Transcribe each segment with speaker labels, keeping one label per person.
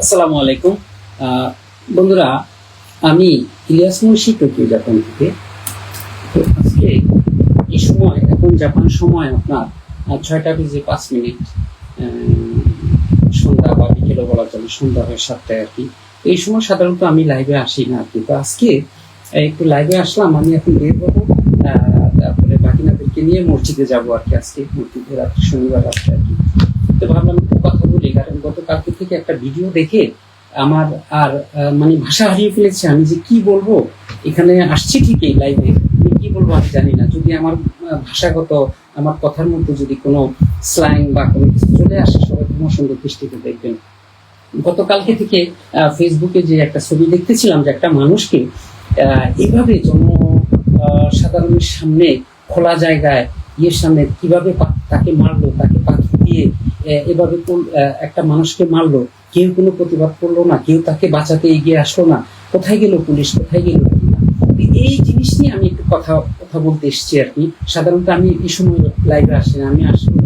Speaker 1: আসসালামু আলাইকুম। বন্ধুরা, আমি ইলিয়াস মুন্সি টোকিও, জাপান থেকে। আজকে এই সময়, এখন জাপান সময় আপনার ছয়টা বেজে পাঁচ মিনিট সন্ধ্যা বা বিকেলও বলা চলে সন্ধ্যা হয়ে সাতটায় আর কি। এই সময় সাধারণত আমি লাইভে আসি না আর কি। তো আজকে একটু লাইভে আসলাম, আমি এখন বের হব তারপরে বাকিনাদেরকে নিয়ে মসজিদে যাব আর কি আজকে, মসজিদে রাত্রে, শনিবার রাত্রে আর কি। তো ভাবলাম কথা বলি, কারণ গতকালকে থেকে একটা ভিডিও দেখে আমার আর মানে ভাষা হারিয়ে ফেলেছে। আমি যে কি বলব? এখানে আসছি ঠিকই লাইভে আমি কি বলব আমি জানি না। যদি আমার ভাষাগত, আমার কথার মধ্যে যদি কোনো স্ল্যাং বা কোনো কিছু চলে আসে, সবাই তোমার সুন্দর দৃষ্টিতে দেখবেন। গতকালকে থেকে ফেসবুকে যে একটা ছবি দেখতেছিলাম যে একটা মানুষকে এইভাবে জন সাধারণের সামনে খোলা জায়গায় ইয়ের সামনে কীভাবে তাকে মারলো, তাকে পাখি দিয়ে এভাবে একটা মানুষকে মারলো, কেউ কোনো প্রতিবাদ করল না, কেউ তাকে বাঁচাতে এগিয়ে আসলো না, কোথায় গেল পুলিশ, কোথায় গেল এই জিনিস নিয়ে আমি একটু কথা কথা বলতে এসেছি আর কি। সাধারণত আমি এই সময় লাইভে আসি না, আমি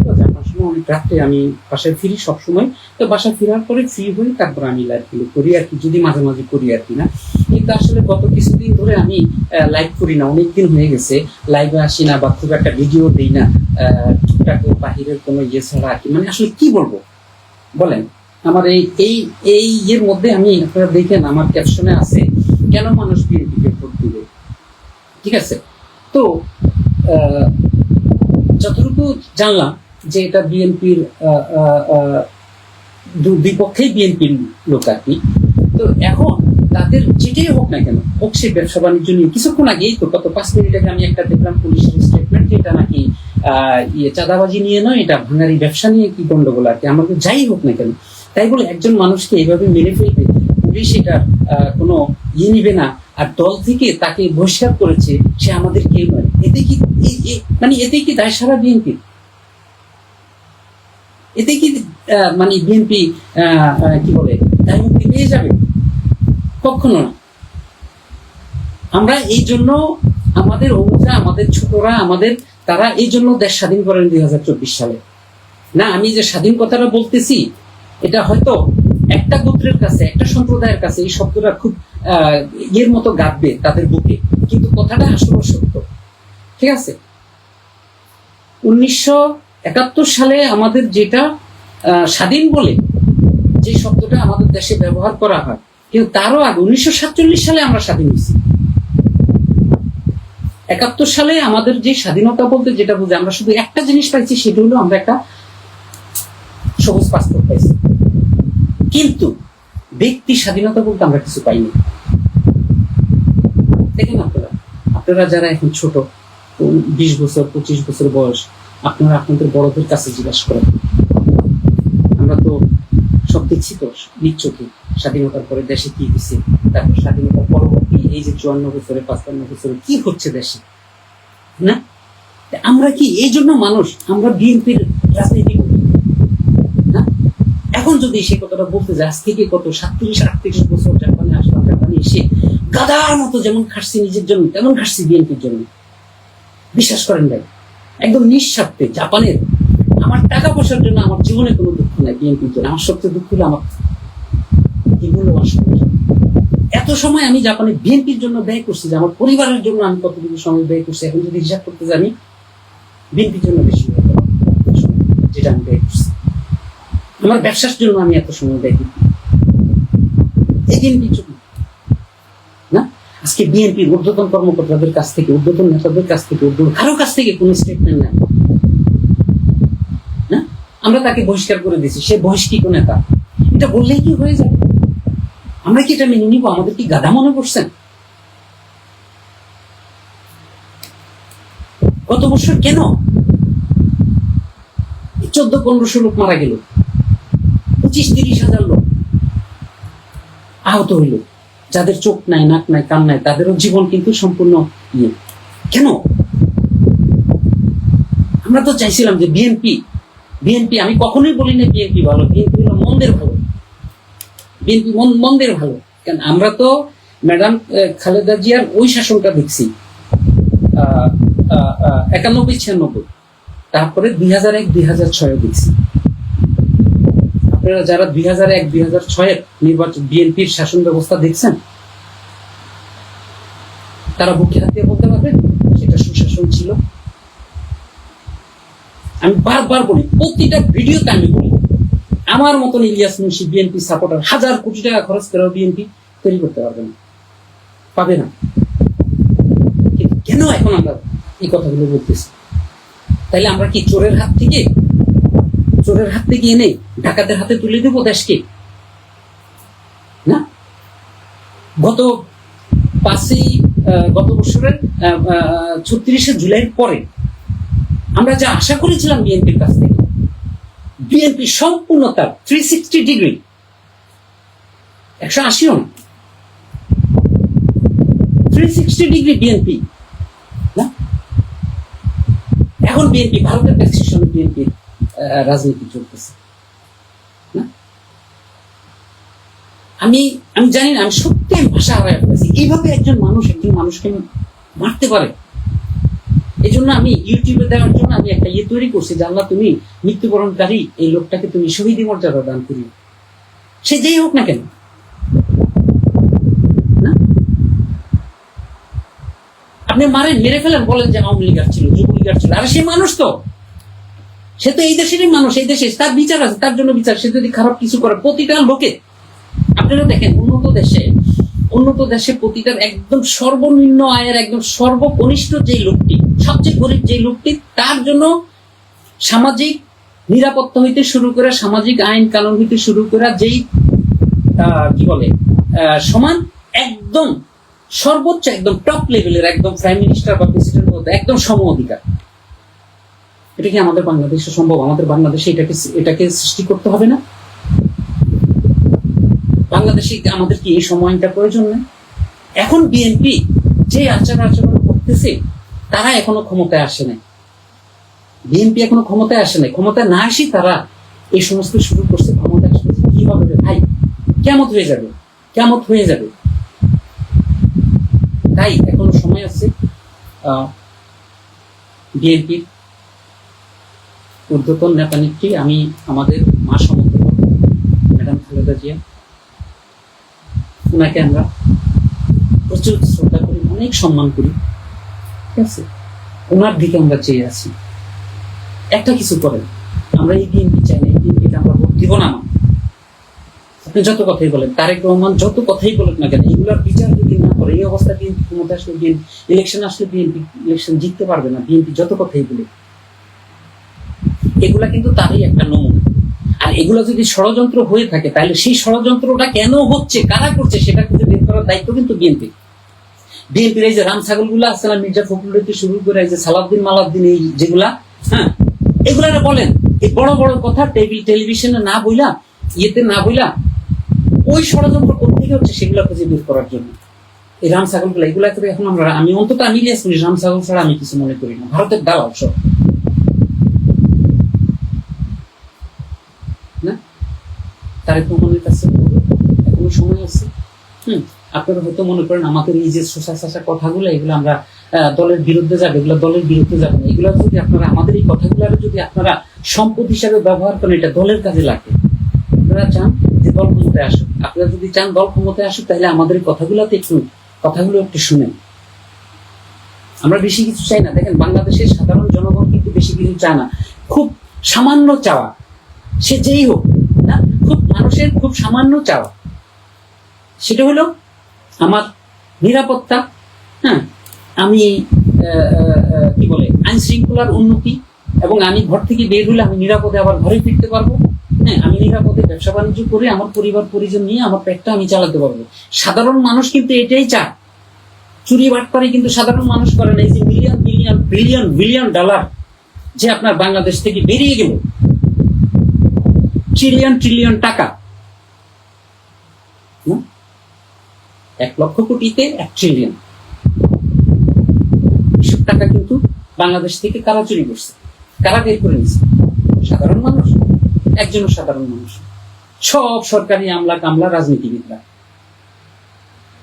Speaker 1: যাওয়ার সময় অনেক রাত্রে আমি বাসায় ফিরি সবসময়। তো বাসায় ফেরার পরে ফ্রি হই তারপর আমি লাইভগুলো করি আর কি, যদি মাঝে মাঝে করি আর কি না। কিন্তু আসলে গত কিছুদিন ধরে আমি লাইভ করি না, অনেকদিন হয়ে গেছে। লাইভে আসি না বা খুব একটা ভিডিও দিই না টুকটাক বাহিরের কোনো ইয়ে ছাড়া আর কি। মানে আসলে কি বলব? বলেন, আমার এই এই এই ইয়ের মধ্যে আমি আপনারা দেখেন, আমার ক্যাপশনে আছে, কেন মানুষ বিএনপিকে ভোট দিবে? ঠিক আছে? তো যতটুকু জানলাম যে এটা বিএনপির বিপক্ষেই বিএনপির লোক আর কি। তো এখন তাদের যেটাই হোক না কেন, হোক সে ব্যবসা বাণিজ্য নিয়ে। কিছুক্ষণ আগেই তো কত পাঁচ মিনিট আগে আমি একটা দেখলাম পুলিশের স্টেটমেন্ট এটা নাকি ইয়ে চাঁদাবাজি নিয়ে নয়, এটা ভাঙারি ব্যবসা নিয়ে কি গন্ডগোল আর কি। আমাকে যাই হোক না কেন, তাই বলে একজন মানুষকে এইভাবে মেরে ফেলবে, পুলিশ এটা কোনো ইয়ে নিবে না। আর দল থেকে তাকে বহিষ্কার করেছে সে আমাদের কেউ নয়। এতে কি মানে এতে কি দায় সারা বিএনপি? এতে কি মানে বিএনপি কি বলে, দায় মুক্তি পেয়ে যাবে? কখনো না। আমরা এই জন্য আমাদের অবুজা আমাদের ছোটরা, আমাদের তারা এই জন্য দেশ স্বাধীন করেন দুই হাজার চব্বিশ সালে। না, আমি যে স্বাধীন কথাটা বলতেছি, এটা হয়তো একটা গোত্রের কাছে, একটা সম্প্রদায়ের কাছে এই শব্দটা খুব ইয়ের মতো গাঁথবে তাদের বুকে। কিন্তু কথাটা আসলে সত্য। ঠিক আছে? উনিশশো একাত্তর সালে আমাদের যেটা স্বাধীন বলে যে শব্দটা আমাদের দেশে ব্যবহার করা হয় কিন্তু তারও আগে, উনিশশো সাতচল্লিশ সালে আমরা স্বাধীন হয়েছি। একাত্তর সালে আমাদের যে স্বাধীনতা বলতে যেটা বুঝে আমরা শুধু একটা জিনিস পাইছি, সেটা হলো আমরা একটা সবুজ পাসপোর্ট পাইছি। কিন্তু ব্যক্তি স্বাধীনতা বলতে আমরা কিছু পাইনি। দেখেন আপনারা আপনারা যারা এখন ছোট, বিশ বছর, পঁচিশ বছর বয়স, আপনারা আপনাদের বড়দের কাছে জিজ্ঞাসা করেন। আমরা তো সব দেখছি তো নিচ্ছকে স্বাধীনতার পরে দেশে কি হয়েছে? তারপর স্বাধীনতার পরবর্তী এই যে চুয়ান্ন বছরে, পাঁচপান্ন বছরে কি হচ্ছে দেশে? না? আমরা কি এই জন্য মানুষ? আমরা বিএনপির রাজনীতি এখন যদি সে কথাটা বলতে যায়, আজ থেকে কত, সাতত্রিশ, আটত্রিশ বছর জাপানে আসলাম, জাপানে এসে গাদার মতো যেমন খাটছি নিজের জন্য, তেমন খাটছি বিএনপির জন্য। বিশ্বাস করেন ভাই, একদম নিঃস্বার্থে জাপানের। আমার টাকা পয়সার জন্য আমার জীবনে কোনো দুঃখ নাই বিএনপির জন্য। আমার সবচেয়ে দুঃখ হলো আমার আমার সময় এত সময় আমি জাপানে বিএনপির জন্য ব্যয় করছি, যে আমার পরিবারের জন্য আমি কতটুকু সময় ব্যয় করছি, এখন যদি হিসাব করতে জানি, বিএনপির জন্য বেশি যেটা আমি ব্যয় করছি। আমার ব্যবসার জন্য আমি এত সময় ব্যয় করি। না। আজকে বিএনপির ঊর্ধ্বতন কর্মকর্তাদের কাছ থেকে, ঊর্ধ্বতন নেতাদের কাছ থেকে কারও কাছ থেকে কোনো স্টেটমেন্ট নাই। না? আমরা তাকে বহিষ্কার করে দিয়েছি, সে বহিষ্কৃত নেতা। এটা বললেই কি হয়ে যাবে? আমরা কি এটা মেনে নিব? আমাদের কি গাধা মনে করছেন গত বছর কেন? চোদ্দ, পনেরোশো লোক মারা গেল। পঁচিশ, তিরিশ হাজার লোক আহত হইল। যাদের চোখ নাই, নাক নাই, কান নাই, তাদেরও জীবন কিন্তু সম্পূর্ণ ইয়ে। কেন? আমরা তো চাইছিলাম যে বিএনপি বিএনপি, আমি কখনোই বলি না বিএনপি ভালো, বিএনপি হলো মন্দের ভালো বিএনপি মন্দের ভালো। কারণ আমরা তো ম্যাডাম খালেদা জিয়ার ওই শাসনটা দেখছি। একানব্বই, ছিয়ানব্বই। তারপরে দুই হাজার এক, দুই হাজার ছয় দেখছি। আপনারা যারা দুই হাজার এক, দুই হাজার ছয়ের নির্বাচন, বিএনপির শাসন ব্যবস্থা দেখছেন, তারা বুকে হাত দিয়ে বলতে পারবে সেটা সুশাসন ছিল। আমি বারবার বলি, প্রতিটা ভিডিওতে আমি বলি আমার মতন ইলিয়াস মুন্সি বিএনপি সাপোর্টার হাজার কোটি টাকা খরচ করেও বিএনপি তৈরি করতে পারবে না। পাবে না। কেন এখন আমরা এই কথাগুলো বলতেছি? তাইলে আমরা কি চোরের হাত থেকে, চোরের হাত থেকে এনে ডাকাতের হাতে তুলে দেবো দেশকে? না? গত পাঁচই গত বছরের ছত্রিশে জুলাইয়ের পরে আমরা যা আশা করেছিলাম বিএনপির কাছ থেকে বিএনপি সম্পূর্ণ তার থ্রি সিক্সটি ডিগ্রি একশো আশি না থ্রি সিক্সটি ডিগ্রি বিএনপি এখন বিএনপি ভারতের প্রেসক্রিপশনে বিএনপির রাজনীতি চলতেছে। আমি আমি জানি না, আমি সত্যি ভাষা হারাই এইভাবে একজন মানুষ একজন মানুষকে মারতে পারে? এই জন্য আমি ইউটিউবে দেওয়ার জন্য আমি একটা ইয়ে তৈরি করছি যে, আল্লাহ তুমি মৃত্যুবরণকারী এই লোকটাকে তুমি শহীদ মর্যাদা দান করিও। সে যেই হোক না কেন। আপনি মারেন মেরে ফেলেন, বলেন যে আওয়ামী লীগার ছিল যুবলীগার ছিল। আর সে মানুষ তো। সে তো এই দেশেরই মানুষ, এই দেশে তার বিচার আছে, তার জন্য বিচার। সে যদি খারাপ কিছু করে, প্রতিটা লোকে, আপনারা দেখেন, উন্নত দেশে উন্নত দেশে প্রতিটা একদম সর্বনিম্ন আয়ের, একদম সর্বকনিষ্ঠ যে লোকটি সবচেয়ে গরিব যে লোকটি, তার জন্য সামাজিক নিরাপত্তা হইতে শুরু করে, সামাজিক আইন কানুন হইতে শুরু করে, যেই কি বলে সমান একদম সর্বোচ্চ একদম টপ লেভেলের একদম প্রাইম মিনিস্টার বা প্রেসিডেন্ট মধ্যে একদম সম অধিকার। এটা কি আমাদের বাংলাদেশে সম্ভব? আমাদের বাংলাদেশে এটাকে এটাকে সৃষ্টি করতে হবে না? বাংলাদেশে আমাদের কি এই সময়টা প্রয়োজন নেই এখন বিএনপি যে আচার আচরণ করতেছে তারা এখনও ক্ষমতায় আসে নাই। বিএনপি এখনও ক্ষমতায় আসে নাই। ক্ষমতায় না আসি তারা এই সমস্ত শুরু করছে কি হবে? ভাই, কেমত হয়ে যাবে? কেমত হয়ে যাবে? তাই এখনও সময় আছে বিএনপির ঊর্ধ্বতন নেতা নেত্রী, আমি আমাদের মা সমর্থক ম্যাডাম খালেদা জিয়া ওনাকে আমরা প্রচুর শ্রদ্ধা করি, অনেক সম্মান করি। ঠিক আছে? ওনার দিকে আমরা চেয়ে আছি। একটা কিছু করেন। আমরা এই বিএনপি চাই না, এই বিএনপিতে আমরা ভোট দিব না। আপনি যত কথাই বলেন, তারেক রহমান যত কথাই বলেন না কেন, এগুলোর বিচার যদি না করে, এই অবস্থা বিএনপি ক্ষমতা আসলে বিএনপি ইলেকশন আসলে বিএনপি ইলেকশন জিততে পারবে না, বিএনপি যত কথাই বলে এগুলা কিন্তু তারই একটা নমুনা। আর এগুলো যদি ষড়যন্ত্র হয়ে থাকে, তাহলে সেই ষড়যন্ত্রটা কেন হচ্ছে, কারা করছে, সেটা কিন্তু বের করার দায়িত্ব কিন্তু বিএনপি। বিএনপির এই যে রাম ছাগলগুলো আছে না, মির্জা ফখরুল থেকে শুরু করে এই যে সালাউদ্দিন, মালাউদ্দিন এই যেগুলা হ্যাঁ এগুলা বলেন, এই বড় বড় কথা টেবিল টেলিভিশনে না বইলা, ইয়েতে না বইলা, ওই ষড়যন্ত্র কোথেকে হচ্ছে সেগুলো খুঁজে বের করার জন্য। এই রাম ছাগলগুলো এগুলা করে এখন আমরা আমি অন্তত আমি ইলিয়াস করি রাম ছাগল ছাড়া আমি কিছু মনে করি না। ভারতের দালাল সব। না? তারেক রহমানের কাছে এখনও সময় আছে? হুম। আপনারা হয়তো মনে করেন আমাদের এই যে শোষা শাসা কথাগুলো, এগুলো আমরা দলের বিরুদ্ধে যাবে, এগুলো দলের বিরুদ্ধে যাবে না। এগুলো যদি আপনারা, আমাদের এই কথাগুলো যদি আপনারা সম্পদ হিসাবে ব্যবহার করেন, এটা দলের কাজে লাগে। আপনারা চান যে দল ক্ষমতায় আসুক। আপনারা যদি চান দল ক্ষমতায় আসুক, তাহলে আমাদের কথাগুলোতে একটু, কথাগুলো একটু শুনেন। আমরা বেশি কিছু চাই না। দেখেন, বাংলাদেশের সাধারণ জনগণ কিন্তু বেশি কিছু চায় না। খুব সামান্য চাওয়া। সে যেই হোক, না? খুব মানুষের খুব সামান্য চাওয়া। সেটা হলো আমার নিরাপত্তা হ্যাঁ? আমি কি বলে, আইন শৃঙ্খলার উন্নতি এবং আমি ঘর থেকে বের হলে আমি নিরাপদে আবার ঘরে ফিরতে পারব হ্যাঁ? আমি নিরাপদে ব্যবসা বাণিজ্য করে আমার পরিবার, পরিজন নিয়ে আমার পেটটা আমি চালাতে পারব। সাধারণ মানুষ কিন্তু এটাই চায়। চুরি, বাটপারি কিন্তু সাধারণ মানুষ করে না। এই যে million million billion billion dollar যে আপনার বাংলাদেশ থেকে বেরিয়ে গেল। ট্রিলিয়ন ট্রিলিয়ন টাকা। না? এক লক্ষ কোটিতে এক ট্রিলিয়ন এসব টাকা কিন্তু বাংলাদেশ থেকে কারা চুরি করছে? কারা বের করে নিছে সাধারণ মানুষ? একজনও সাধারণ মানুষ সব সরকারি আমলা কামলা রাজনীতিবিদরা।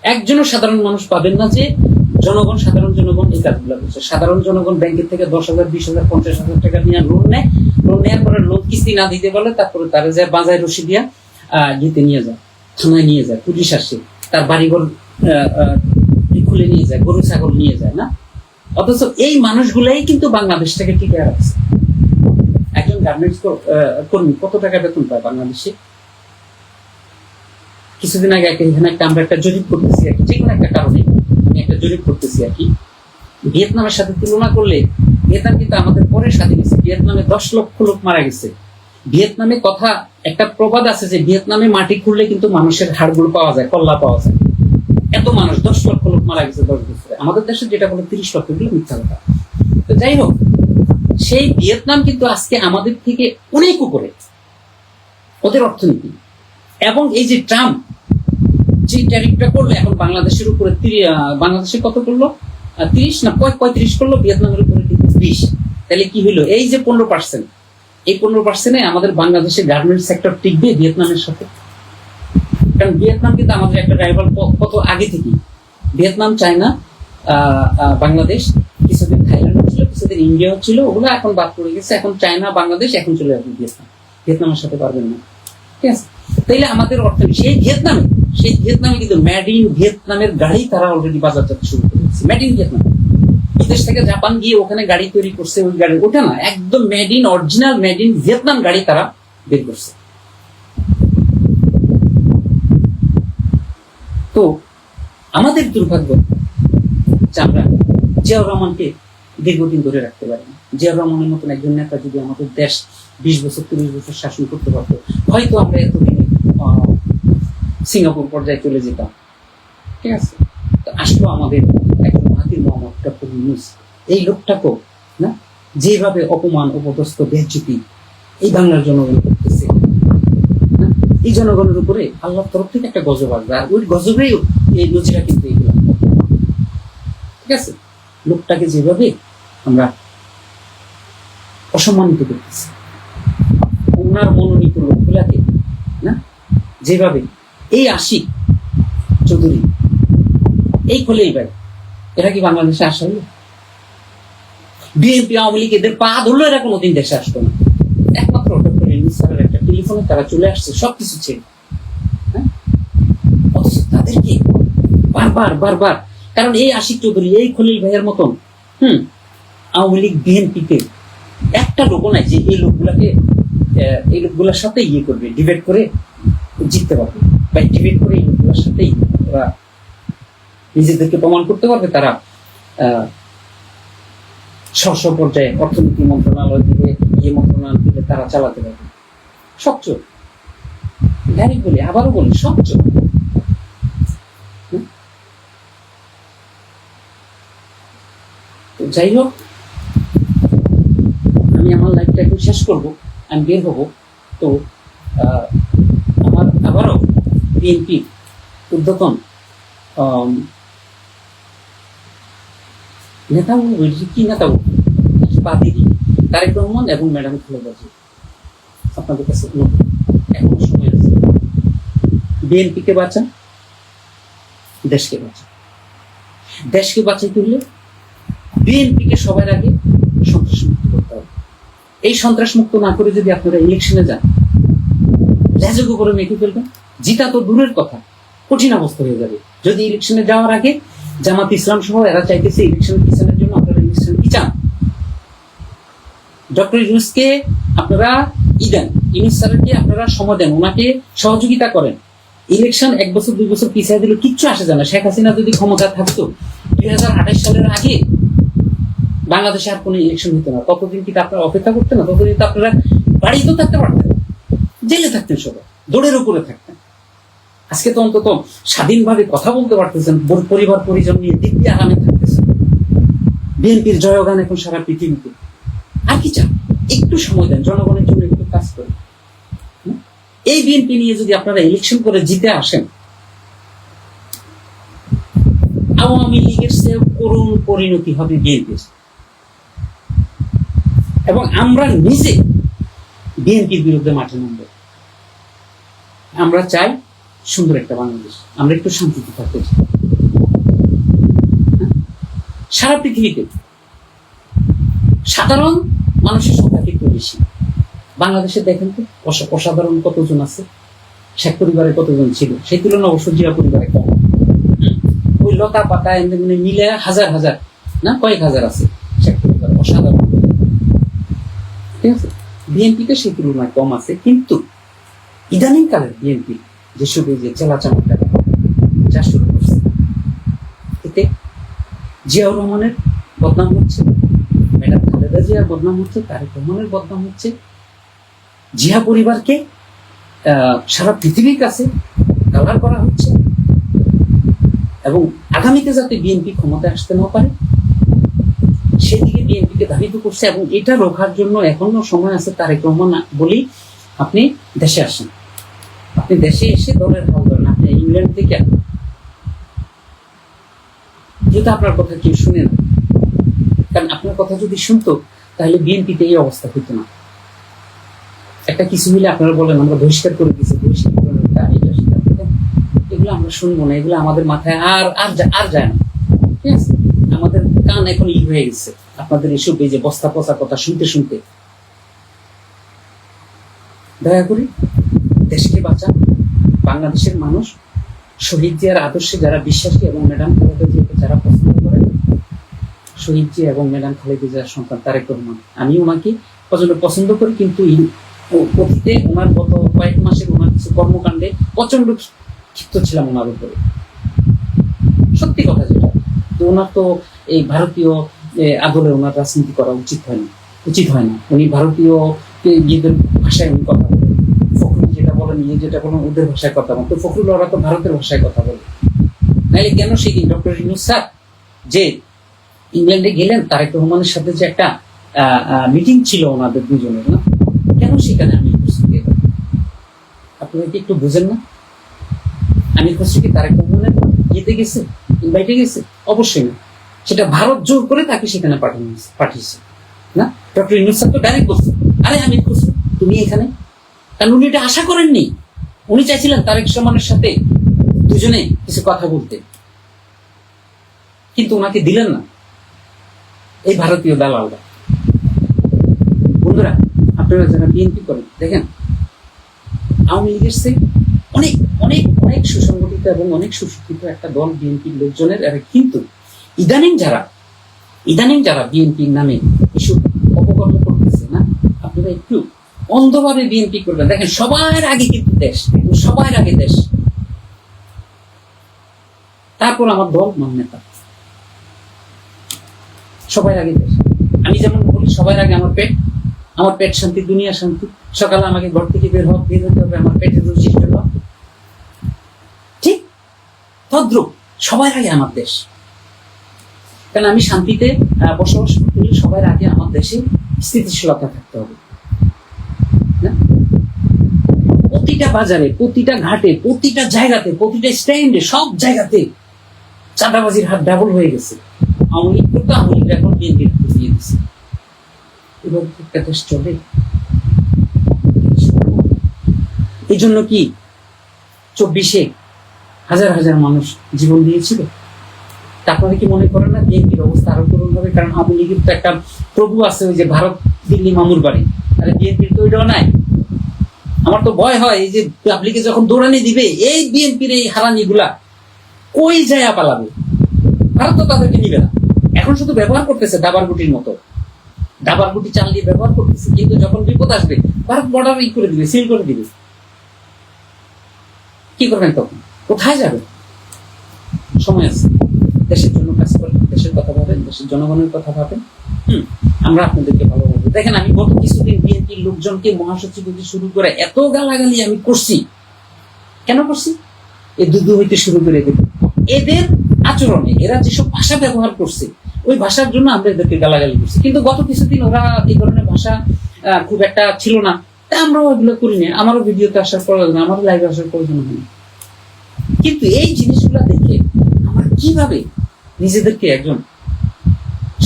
Speaker 1: একজনও সাধারণ মানুষ পাবেন না যে জনগণ সাধারণ জনগণ এই কাজগুলো করছে। সাধারণ জনগণ ব্যাংকের থেকে দশ হাজার বিশ হাজার পঞ্চাশ হাজার টাকা নিয়ে লোন নেয়। লোন নেওয়ার পরে লোন কিস্তি না দিতে বলে তারপরে তারা যায় বাজায় রশি দিয়া আহ, নিয়ে যায় থানায় নিয়ে যায় পুলিশ আসে। তার বাড়িঘর খুলে নিয়ে যায়, গরু, ছাগল নিয়ে যায়, না? অথচ এই মানুষগুলাই কিন্তু বাংলাদেশটাকে টিকে রাখছে। একজন গার্মেন্টস কর্মী কত টাকা বেতন পায় বাংলাদেশে? কিছুদিন আগে একটা এখানে একটা আমরা একটা জরিপ করতেছি আর কি, যে কোনো একটা কারণে আমি একটা জরিপ করতেছি আর কি। ভিয়েতনামের সাথে তুলনা করলে ভিয়েতনাম কিন্তু আমাদের পরে স্বাধীন হয়েছে। ভিয়েতনামে দশ লক্ষ লোক মারা গেছে। ভিয়েতনামে কথা একটা প্রবাদ আছে যে ভিয়েতনামে মাটি খুঁড়লে কিন্তু মানুষের হাড়গুলো পাওয়া যায়, কল্লা পাওয়া যায়। এত মানুষ, দশ লক্ষ লোক মারা গেছে দশ বছরে। আমাদের দেশে যেটা বলে তিরিশ লক্ষ, এগুলো মিথ্যা কথা। তো যাই হোক, সেই ভিয়েতনাম কিন্তু আজকে আমাদের থেকে অনেক উপরে। ওদের অর্থনীতি। এবং এই যে ট্রাম্প, যে ট্যারিফটা করল, এখন বাংলাদেশের উপরে বাংলাদেশে কত করল? তিরিশ না পঁয়- পঁয়ত্রিশ করল, ভিয়েতনামের উপরে বিশ তাহলে কি হলো এই যে পনেরো পার্সেন্ট এই পনেরো পার্সেন্টে আমাদের বাংলাদেশের গার্মেন্ট সেক্টর টিকবে ভিয়েতনামের সাথে। কারণ ভিয়েতনাম কিন্তু আমাদের একটা রাইভাল কত আগে থেকে ভিয়েতনাম, চায়না বাংলাদেশ, কিছুদিন থাইল্যান্ড ছিল, কিছুদিন ইন্ডিয়া ছিল, ওগুলো এখন বাদ পড়ে গেছে। এখন চায়না, বাংলাদেশ, এখন চলে যাবে ভিয়েতনাম। ভিয়েতনামের সাথে পারবেন না। ঠিক আছে? তাইলে আমাদের অর্থনীতি সেই ভিয়েতনামে সেই ভিয়েতনামে কিন্তু ম্যাড ইন ভিয়েতনামের গাড়ি তারা অলরেডি বাজারজাত শুরু করে দিচ্ছে ম্যাড ইন ভিয়েতনাম। বিদেশ থেকে জাপান গিয়ে ওখানে গাড়ি তৈরি করছে, ওই গাড়ি, ওটা না, একদম made in original made in Vietnam গাড়ি তারা বের করছে। তো, আমাদের দুর্ভাগ্য আমরা জিয়াউর রহমানকে দীর্ঘদিন ধরে রাখতে পারি না। জিয়াউর রহমানের মতন একজন নেতা যদি আমাদের দেশ বিশ বছর, তিরিশ বছর শাসন করতে পারতো, হয়তো আমরা এতদিন সিঙ্গাপুর পর্যায়ে চলে যেতাম। ঠিক আছে? তো আসলো আমাদের মোহাম্মদ ডক্টর ইউনুস এই লোকটাকেও না? যেভাবে অপমান, অপদস্থ বেজ্জুতি এই বাংলার জনগণ করতেছে। এই জনগণের উপরে আল্লাহর তরফ থেকে একটা গজব আসবে। আর ওই গজবেই এই নজিরা কিন্তু এইগুলা ঠিক আছে? লোকটাকে যেভাবে আমরা অসম্মানিত করতেছি ওনার মনোনীত লোকগুলাকে, না? যেভাবে এই আশিক চৌধুরী, এই খোলেই ভাই এরা কি বাংলাদেশে আসা হলো বিএনপি, আওয়ামী লীগ, এদের পা ধরলো এরা কোনোদিন দেশে আসতো না। একমাত্র ডক্টর একটা টেলিফোনে তারা চলে আসছে, সবকিছু ছেড়ে হ্যাঁ? তাদেরকে বারবার বারবার, কারণ এই আশিক চৌধুরী, এই খলিল ভাইয়ের মতন, হুম, আওয়ামী লীগ বিএনপিতে একটা লোকও নাই যে এই লোকগুলাকে এই লোকগুলোর সাথে ইয়ে করবে, ডিবেট করে জিততে পারবে। বা ডিবেট করে এই লোকগুলোর সাথেই ওরা নিজেদেরকে প্রমাণ করতে পারবে তারা আহ, স্ব স্ব পর্যায়ে অর্থনীতি মন্ত্রণালয় দিবে ইয়ে মন্ত্রণালয় দিলে তারা চালাতে পারবে। স্বচ্ছ। ডাইরেক্ট বলি আবারও বলি স্বচ্ছ। যাই হোক আমি আমার লাইফটা এখন শেষ করব আমি বের হব। তো আমার আবারও বিএনপি উদ্যতন আম, নেতা এটা কি নেতা বলব বাদিনী তারেক রহমান এবং ম্যাডাম জিয়া। আপনাদের কাছে এখনও সময় আছে। বিএনপিকে বাঁচান, দেশকে বাঁচান। দেশকে বাঁচাইতে হলে বিএনপিকে সবার আগে সন্ত্রাস মুক্ত করতে হবে। এই সন্ত্রাস মুক্ত না করে যদি আপনারা ইলেকশনে যান লেজক উপরে মেখে ফেলবেন, জিতা তো দূরের কথা, কঠিন অবস্থা হয়ে যাবে। যদি ইলেকশনে যাওয়ার আগে জামাত ইসলাম সহ এরা চাইতেছে ইলেকশন পিছনের জন্য আপনারা ইলেকশন কি চান? ডক্টর ইউনুসকে আপনারা ই দেন, ইউনুস স্যারকে আপনারা সময় দেন, ওনাকে সহযোগিতা করেন। ইলেকশন এক বছর, দুই বছর পিছিয়ে দিলে কিচ্ছু আসে যায় না। শেখ হাসিনা যদি ক্ষমতা থাকতো, দুই হাজার আঠাশ সালের আগে বাংলাদেশে আর কোনো ইলেকশন হতো না। ততদিন কি আপনারা অপেক্ষা করতেন না? ততদিন তো আপনারা বাড়িতেও থাকতে পারতেন জেলে থাকতেন সবাই দৌড়ের উপরে থাকতেন। আজকে তো অন্তত স্বাধীনভাবে কথা বলতে পারতেছেন পরিবার, পরিজন নিয়ে দিব্যি আরামে থাকতেছেন। বিএনপির জয়গান এখন সারা পৃথিবীতে। আর কি চান? একটু সময় দেন, জনগণের জন্য একটু কাজ করেন। এই বিএনপি নিয়ে যদি আপনারা ইলেকশন করে জিতে আসেন, আওয়ামী লীগের চেয়ে করুণ পরিণতি হবে বিএনপির। এবং আমরা নিজে বিএনপির বিরুদ্ধে মাঠে নামব। আমরা চাই সুন্দর একটা বাংলাদেশ। আমরা একটু শান্তিতে থাকতে চাই। হ্যাঁ? সারা পৃথিবীতে সাধারণ মানুষের সংখ্যা একটু বেশি। বাংলাদেশে দেখেন তো, অসা- অসাধারণ কতজন আছে? শেখ পরিবারে কতজন ছিল? সেই তুলনায় অবশ্য জিয়া পরিবারে কম। ওই লতা পাতা এমনি মিলে হাজার হাজার, না? কয়েক হাজার আছে শেখ পরিবারে অসাধারণ। ঠিক আছে? বিএনপিতে সেই তুলনায় কম আছে, কিন্তু ইদানিং কালের বিএনপি যেসব এই যে যা শুরু করছে। এতে জিয়াউর রহমানের বদনাম হচ্ছে, ম্যাডাম খালেদা জিয়ার বদনাম হচ্ছে, তারেক রহমানের বদনাম হচ্ছে। জিয়া পরিবারকে সারা পৃথিবীর কাছে কালার করা হচ্ছে এবং আগামীতে যাতে বিএনপি ক্ষমতায় আসতে না পারে, সেদিকে বিএনপিকে ধাবিত করছে এবং এটা রোখার জন্য এখনও সময় আছে তারেক রহমান বলেই আপনি দেশে আসেন। আপনি দেশে এসে দলের হাল ধরেন আপনি ইংল্যান্ড থেকে যেহেতু আপনার কথা কেউ শুনে না, কারণ আপনার কথা যদি শুনতো, তাহলে বিএনপিতে এই অবস্থা হইতো না। একটা কিছু মিলে আপনারা বলেন, আমরা বহিষ্কার করে দিচ্ছি বহিষ্কার করে এগুলো আমরা শুনব না, এগুলো আমাদের মাথায় আর আর আর যায় না। ঠিক আছে? আমাদের কান এখন ই হয়ে গেছে। আপনাদের এসব এই যে বস্তা পচা কথা শুনতে শুনতে। দয়া করে বাঁচান বাংলাদেশের মানুষ শহীদ জিয়ার আদর্শে যারা বিশ্বাসী এবং ম্যাডাম খালেদা জিয়াকে যারা পছন্দ করেন শহীদ জি এবং ম্যাডাম খালেদা জিয়ার সন্তান তারেক রহমান। আমি ওনাকে প্রচণ্ড পছন্দ করি, কিন্তু অতীতে ওনার গত কয়েক মাসের ওনার কিছু কর্মকাণ্ডে প্রচণ্ড ক্ষি- ক্ষিপ্ত ছিলাম ওনার উপরে। সত্যি কথা যেটা। তো ওনার তো এই ভারতীয় আদলে ওনার রাজনীতি করা উচিত হয়নি, উচিত হয় না। উনি ভারতীয় ভাষায় উনি কথা বলেন। বলেন ইয়ে যেটা বলেন ওদের ভাষায় কথা বলেন তো ফখরুল ওরা তো ভারতের ভাষায় কথা বলে। নাইলে কেন সেই দিন ডক্টর ইনুস স্যার যে ইংল্যান্ডে গেলেন, তারেক রহমানের সাথে যে একটা মিটিং ছিল ওনাদের দুজনের, না? কেন সেখানে আমি উপস্থিত এলাম? আপনারা কি একটু বুঝেন না? আমি খুশি কি তারেক রহমানের ইয়েতে গেছে? ইনভাইটে গেছে? অবশ্যই না। সেটা ভারত জোর করে তাকে সেখানে পাঠানো হয়েছে- পাঠিয়েছে, না? ডক্টর ইনুস তো ডাইরেক্ট বলছে, আরে আমি খুশি তুমি এখানে? কারণ উনি এটা আশা করেননি। উনি চাইছিলেন তারেক রহমানের সাথে দুজনে কিছু কথা বলতে। কিন্তু ওনাকে দিলেন না। এই ভারতীয় দালালরা। বন্ধুরা, আপনারা যারা বিএনপি করেন, দেখেন, আওয়ামী লীগের সে অনেক অনেক অনেক সুসংগঠিত এবং অনেক সুশিক্ষিত একটা দল বিএনপির লোকজনের কিন্তু ইদানিং যারা ইদানিং যারা বিএনপির নামে এসব অপকর্ম করতেছে না, আপনারা একটু অন্ধভাবে বিএনপি করবেন দেখেন, সবার আগে কিন্তু দেশ সবার আগে দেশ। তারপর আমার দল মান্যতা। সবার আগে দেশ। আমি যেমন বলি, সবার আগে আমার পেট আমার পেট শান্তি, দুনিয়া শান্তি। সকালে আমাকে ঘর থেকে বের হোক বের হতে হবে আমার পেটের রুচির জন্য। ঠিক তদ্রুপ, সবার আগে আমার দেশ। কারণ আমি শান্তিতে বসবাস করতে সবার আগে আমার দেশে স্থিতিশীলতা থাকতে হবে না? প্রতিটা বাজারে, প্রতিটা ঘাটে, প্রতিটা জায়গাতে, প্রতিটা স্ট্যান্ডে সব জায়গাতে চাঁদাবাজির হাত ডাবল হয়ে গেছে। আওয়ামী লীগ করতো এখন বিএনপির হাতে এবার একটা চলে। এই জন্য কি চব্বিশে হাজার হাজার মানুষ জীবন দিয়েছিল? তারপরে কি মনে করেন না বিএনপির অবস্থা আরও করুন হবে? কারণ আওয়ামী লীগের তো একটা প্রভু আছে, ওই যে ভারত দিল্লি মামুর বাড়ি। তাহলে বিএনপির তো ওইটাও নাই। আমার তো ভয় হয় যে পাবলিকে যখন দৌড়ানি দিবে, এই বিএনপির এই হারানি গুলা কই যায় পালাবে? ভারত তো তাদেরকে নিবে না। এখন শুধু ব্যবহার করতেছে দাবার গুটির মতো। দাবার গুটি চাল দিয়ে ব্যবহার করতেছে, কিন্তু যখন বিপদ আসবে ভারত বর্ডার ই করে দিবে সিল করে দিবে। কি করবেন তখন? কোথায় যাবে? সময় আছে। দেশের জন্য কাজ করেন দেশের কথা ভাবেন, দেশের জনগণের কথা ভাবেন। হুম। আমরা আপনাদেরকে ভালো বলব দেখেন, আমি গত কিছুদিন বিএনপির লোকজনকে মহাসচিব হতে শুরু করে এত গালাগালি আমি করছি। কেন করছি? এ দুধু হইতে শুরু করে দেব এদের আচরণে, এরা যেসব ভাষা ব্যবহার করছে, ওই ভাষার জন্য আমরা এদেরকে গালাগালি করছি। কিন্তু গত কিছুদিন ওরা এই ধরনের ভাষা খুব একটা ছিল না। তা আমরাও এগুলো করিনি আমারও ভিডিওতে আসার প্রয়োজন আমারও লাইভে আসার প্রয়োজন হয়নি কিন্তু এই জিনিসগুলো দেখে আমরা কীভাবে নিজেদেরকে একজন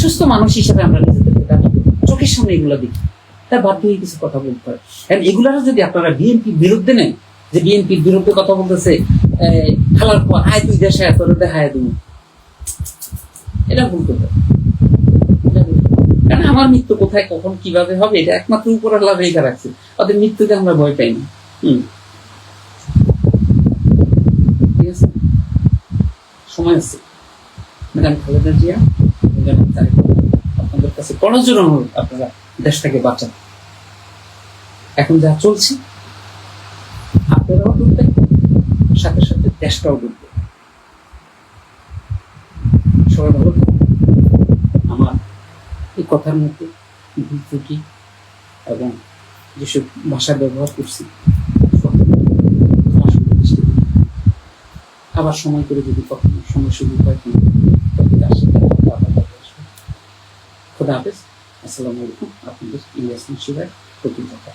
Speaker 1: সুস্থ মানুষ হিসাবে আমরা করি চোখের সামনে এগুলো দেখি। তার বাধ্য হয়ে কিছু কথা বলতে হয়। এগুলারও যদি আপনারা বিএনপির বিরুদ্ধে নেন, যে বিএনপির বিরুদ্ধে কথা বলতেছে খেলার পর, আয় তুই দেশে তোর দেখায় তুমি এটা ভুল কথা। কারণ আমার মৃত্যু কোথায়, কখন, কীভাবে হবে, এটা একমাত্র উপর আল্লাহ রেখা রাখছে ওদের মৃত্যুতে আমরা ভয় পাই না। হুম। সময় আছে। ম্যাডাম খালেদা জিয়া আপনাদের কাছে করজোর অনুরোধ আপনারা দেশটাকে বাঁচান। এখন যা চলছে, আপনারাও ডুববেন, সাথে সাথে দেশটাও ডুববে। সবাই ভালো আমার এই কথার মধ্যে ভুল ত্রুটি এবং যেসব ভাষা ব্যবহার করছি। আবার সময় করে যদি কখনো সময় সুযোগ হয় কিন্তু তবে আসে আবার কথা আসবে। খোদা হাফেজ। আসসালামু আলাইকুম। আপনাদের ইলিয়াস মুন্সিবার প্রতিষ্ঠাতা